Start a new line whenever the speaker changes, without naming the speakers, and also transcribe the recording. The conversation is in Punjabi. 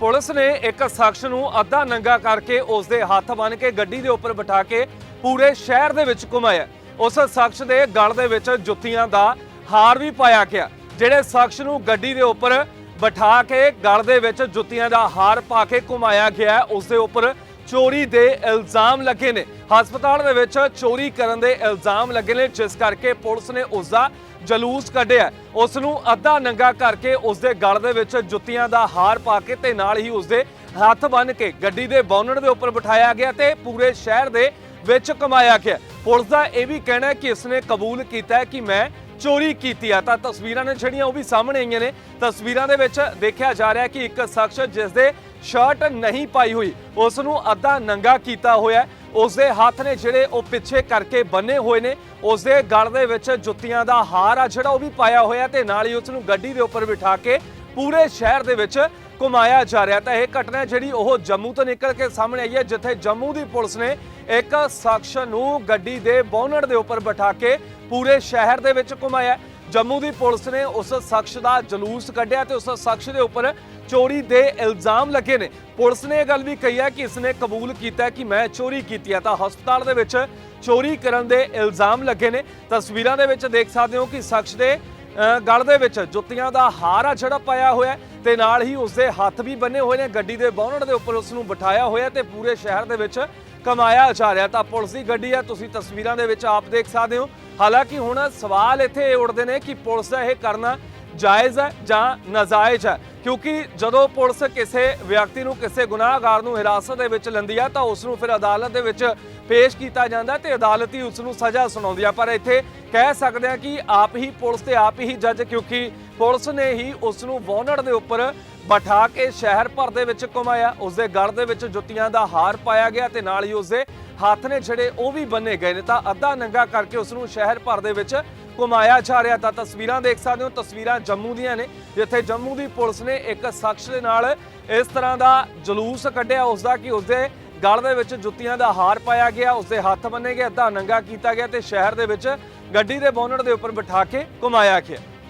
ਪੁਲਿਸ ਨੇ ਇੱਕ ਸ਼ਖਸ ਨੂੰ ਅੱਧਾ ਨੰਗਾ ਕਰਕੇ ਉਸ ਦੇ ਹੱਥ ਬੰਨ੍ਹ ਕੇ ਗੱਡੀ ਦੇ ਉੱਪਰ ਬਿਠਾ ਕੇ ਪੂਰੇ ਸ਼ਹਿਰ ਦੇ ਵਿੱਚ ਘੁਮਾਇਆ। ਉਸ ਸ਼ਖਸ ਦੇ ਗਲ ਦੇ ਵਿੱਚ ਜੁੱਤੀਆਂ ਦਾ ਹਾਰ ਵੀ ਪਾਇਆ ਗਿਆ। ਜਿਹੜੇ ਸ਼ਖਸ ਨੂੰ ਗੱਡੀ ਦੇ ਉੱਪਰ ਬਿਠਾ ਕੇ ਗਲ ਦੇ ਵਿੱਚ ਜੁੱਤੀਆਂ ਦਾ ਹਾਰ ਪਾ ਕੇ ਘੁਮਾਇਆ ਗਿਆ ਹੈ, ਉਸ ਦੇ ਉੱਪਰ ਚੋਰੀ ਦੇ ਇਲਜ਼ਾਮ ਲੱਗੇ ਨੇ। ਹਸਪਤਾਲ ਦੇ ਵਿੱਚ ਚੋਰੀ ਕਰਨ ਦੇ ਇਲਜ਼ਾਮ ਲੱਗੇ ਨੇ, ਜਿਸ ਕਰਕੇ ਪੁਲਿਸ ਨੇ ਉਸ ਦਾ ਜਲੂਸ ਕੱਢਿਆ। ਉਸ ਨੂੰ ਅੱਧਾ ਨੰਗਾ ਕਰਕੇ ਉਸ ਦੇ ਗਲ ਦੇ ਵਿੱਚ ਜੁੱਤੀਆਂ ਦਾ ਹਾਰ ਪਾ ਕੇ ਤੇ ਨਾਲ ਹੀ ਉਸ ਦੇ ਹੱਥ ਬੰਨ੍ਹ ਕੇ ਗੱਡੀ ਦੇ ਬੋਨਟ ਦੇ ਉੱਪਰ ਬਿਠਾਇਆ ਗਿਆ ਤੇ ਪੂਰੇ ਸ਼ਹਿਰ ਦੇ ਵਿੱਚ ਕਮਾਇਆ ਗਿਆ। ਪੁਲਿਸ ਦਾ ਇਹ ਵੀ ਕਹਿਣਾ ਹੈ ਕਿ ਇਸਨੇ ਕਬੂਲ ਕੀਤਾ ਕਿ ਮੈਂ ਚੋਰੀ ਕੀਤੀ ਆ। ਤਾਂ ਤਸਵੀਰਾਂ ਨੇ ਜਿਹੜੀਆਂ ਉਹ ਵੀ ਸਾਹਮਣੇ ਆਈਆਂ ਨੇ। ਤਸਵੀਰਾਂ ਦੇ ਵਿੱਚ ਦੇਖਿਆ ਜਾ ਰਿਹਾ ਕਿ ਇੱਕ ਸ਼ਖਸ ਜਿਸ ਦੇ ਸ਼ਰਟ ਨਹੀਂ ਪਾਈ ਹੋਈ। ਉਸ ਨੂੰ ਅੱਧਾ ਨੰਗਾ ਕੀਤਾ ਹੋਇਆ ਹੈ। ਉਸ ਦੇ ਹੱਥ ਨੇ ਜਿਹੜੇ ਉਹ ਪਿੱਛੇ ਕਰਕੇ ਬੰਨੇ ਹੋਏ ਨੇ ਉਸ ਦੇ ਗਲ ਦੇ ਵਿੱਚ ਜੁੱਤੀਆਂ ਦਾ ਹਾਰ ਆ ਜਿਹੜਾ ਉਹ ਵੀ ਪਾਇਆ ਹੋਇਆ ਤੇ ਨਾਲ ਹੀ ਉਸ ਨੂੰ ਗੱਡੀ ਦੇ ਉੱਪਰ ਬਿਠਾ ਕੇ ਪੂਰੇ ਸ਼ਹਿਰ ਦੇ ਵਿੱਚ ਘੁਮਾਇਆ ਜਾ ਰਿਹਾ ਤਾਂ ਇਹ ਘਟਨਾ ਜਿਹੜੀ ਉਹ ਜੰਮੂ ਤੋਂ ਨਿਕਲ ਕੇ ਸਾਹਮਣੇ ਆਈ ਹੈ, ਜਿੱਥੇ ਜੰਮੂ ਦੀ ਪੁਲਿਸ ਨੇ ਇੱਕ ਸ਼ਖਸ ਨੂੰ ਗੱਡੀ ਦੇ ਬੋਨਟ ਦੇ ਉੱਪਰ ਬਿਠਾ ਕੇ ਪੂਰੇ ਸ਼ਹਿਰ ਦੇ ਵਿੱਚ ਘੁਮਾਇਆ ਜੰਮੂ ਦੀ ਪੁਲਿਸ ਨੇ ਉਸ ਸ਼ਖਸ ਦਾ ਜਲੂਸ ਕੱਢਿਆ ਤੇ ਉਸ ਸ਼ਖਸ ਦੇ ਉੱਪਰ ਚੋਰੀ ਦੇ ਇਲਜ਼ਾਮ ਲੱਗੇ ਨੇ। ਪੁਲਿਸ ਨੇ ਇਹ ਗੱਲ ਵੀ ਕਹੀ ਹੈ ਕਿ ਇਸਨੇ ਕਬੂਲ ਕੀਤਾ ਕਿ ਮੈਂ ਚੋਰੀ ਕੀਤੀ ਹੈ। ਤਾਂ ਹਸਪਤਾਲ ਦੇ ਵਿੱਚ ਚੋਰੀ ਕਰਨ ਦੇ ਇਲਜ਼ਾਮ ਲੱਗੇ ਨੇ। ਤਸਵੀਰਾਂ ਦੇ ਵਿੱਚ ਦੇਖ ਸਕਦੇ ਹੋ ਕਿ ਸ਼ਖਸ ਦੇ ਅ, ਗਲ ਦੇ ਵਿੱਚ ਜੁੱਤੀਆਂ ਦਾ ਹਾਰ ਆ ਜਿਹੜਾ ਪਾਇਆ ਹੋਇਆ ਤੇ ਨਾਲ ਹੀ ਉਸਦੇ ਹੱਥ ਵੀ ਬੰਨੇ ਹੋਏ ਨੇ। ਗੱਡੀ ਦੇ ਬੋਨਟ ਦੇ ਉੱਪਰ ਉਸ ਨੂੰ ਬਿਠਾਇਆ ਹੋਇਆ ਤੇ ਪੂਰੇ ਸ਼ਹਿਰ ਦੇ ਵਿੱਚ ਕਮਾਇਆ ਜਾ ਰਿਹਾ ਤਾਂ ਪੁਲਿਸ ਦੀ ਗੱਡੀ ਹੈ ਤੁਸੀਂ ਤਸਵੀਰਾਂ ਦੇ ਵਿੱਚ ਆਪ ਦੇਖ ਸਕਦੇ ਹੋ। ਹਾਲਾਂਕਿ ਹੁਣ ਸਵਾਲ ਇੱਥੇ ਇਹ ਉੱਠਦੇ ਨੇ ਕਿ ਪੁਲਿਸ ਦਾ ਇਹ ਕਰਨਾ ਜਾਇਜ਼ ਹੈ ਜਾਂ ਨਾਜਾਇਜ਼ ਹੈ? ਕਿਉਂਕਿ ਜਦੋਂ ਪੁਲਿਸ ਕਿਸੇ ਵਿਅਕਤੀ ਨੂੰ ਕਿਸੇ ਗੁਨਾਹਗਾਰ ਨੂੰ ਹਿਰਾਸਤ ਦੇ ਵਿੱਚ ਲੈਂਦੀ ਆ, ਤਾਂ ਉਸ ਨੂੰ ਫਿਰ ਅਦਾਲਤ ਦੇ ਵਿੱਚ ਪੇਸ਼ ਕੀਤਾ ਜਾਂਦਾ ਤੇ ਅਦਾਲਤ ਹੀ ਉਸ ਨੂੰ ਸਜ਼ਾ ਸੁਣਾਉਂਦੀ ਆ। ਪਰ ਇੱਥੇ ਕਹਿ ਸਕਦੇ ਆ ਕਿ ਆਪ ਹੀ ਪੁਲਿਸ ਤੇ ਆਪ ਹੀ ਜੱਜ, ਕਿਉਂਕਿ ਪੁਲਿਸ ਨੇ ਹੀ ਉਸ ਨੂੰ ਬੋਨਟ ਦੇ ਉੱਪਰ ਬਿਠਾ ਕੇ ਸ਼ਹਿਰ ਭਰ ਦੇ ਵਿੱਚ ਘੁਮਾਇਆ। ਉਸ ਦੇ ਗਲ ਦੇ ਵਿੱਚ ਜੁੱਤੀਆਂ ਦਾ ਹਾਰ ਪਾਇਆ ਗਿਆ ਤੇ ਨਾਲ ਹੀ ਉਸ ਦੇ ਹੱਥ ਨੇ ਜਿਹੜੇ ਉਹ ਵੀ ਬੰਨੇ ਗਏ ਨੇ। ਤਾਂ ਅੱਧਾ ਨੰਗਾ ਕਰਕੇ ਉਸ ਨੂੰ ਸ਼ਹਿਰ ਭਰ ਦੇ ਵਿੱਚ ਘੁਮਾਇਆ ਜਾ ਰਿਹਾ। ਤਾਂ ਤਸਵੀਰਾਂ ਦੇਖ ਸਕਦੇ ਹੋ, ਤਸਵੀਰਾਂ ਜੰਮੂ ਦੀਆਂ ਨੇ। ਜਿੱਥੇ ਜੰਮੂ ਦੀ ਪੁਲਿਸ ਨੇ ਇੱਕ ਸ਼ਖਸ ਦੇ ਨਾਲ ਇਸ ਤਰ੍ਹਾਂ ਦਾ ਜਲੂਸ ਕੱਢਿਆ। ਉਸ ਦਾ ਕਿ ਉਸ ਦੇ ਗਲ ਦੇ ਵਿੱਚ ਜੁੱਤੀਆਂ ਦਾ ਹਾਰ ਪਾਇਆ ਗਿਆ। ਉਸ ਦੇ ਹੱਥ ਬੰਨੇ ਗਏ, ਅੱਧਾ ਨੰਗਾ ਕੀਤਾ ਗਿਆ ਤੇ ਸ਼ਹਿਰ ਦੇ ਵਿੱਚ ਗੱਡੀ ਦੇ ਬੋਨਟ ਦੇ ਉੱਪਰ ਬਿਠਾ ਕੇ ਘੁਮਾਇਆ ਗਿਆ।